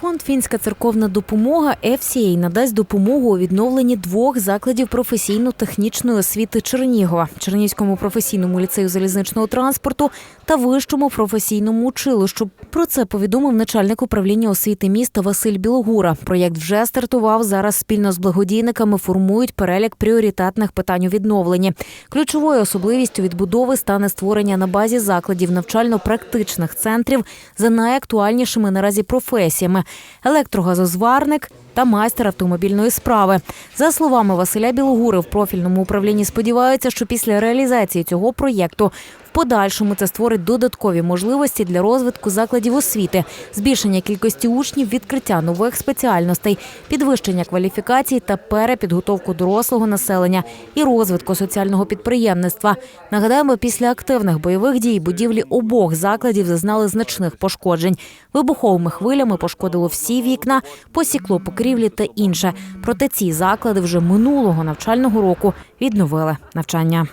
Фонд Фінська церковна допомога FCA надасть допомогу у відновленні двох закладів професійно-технічної освіти Чернігова Чернігівському професійному ліцею залізничного транспорту та вищому професійному училищу. Про це повідомив начальник управління освіти міста Василь Білогура. Проєкт вже стартував. Зараз спільно з благодійниками формують перелік пріоритетних питань у відновленні. Ключовою особливістю відбудови стане створення на базі закладів навчально-практичних центрів за найактуальнішими наразі професіями електрогазозварник та майстер автомобільної справи. За словами Василя Білогури, в профільному управлінні сподіваються, що після реалізації цього проєкту подальшому це створить додаткові можливості для розвитку закладів освіти, збільшення кількості учнів, відкриття нових спеціальностей, підвищення кваліфікацій та перепідготовку дорослого населення і розвитку соціального підприємництва. Нагадаємо, після активних бойових дій будівлі обох закладів зазнали значних пошкоджень. Вибуховими хвилями пошкодило всі вікна, посікло покрівлі та інше. Проте ці заклади вже минулого навчального року відновили навчання.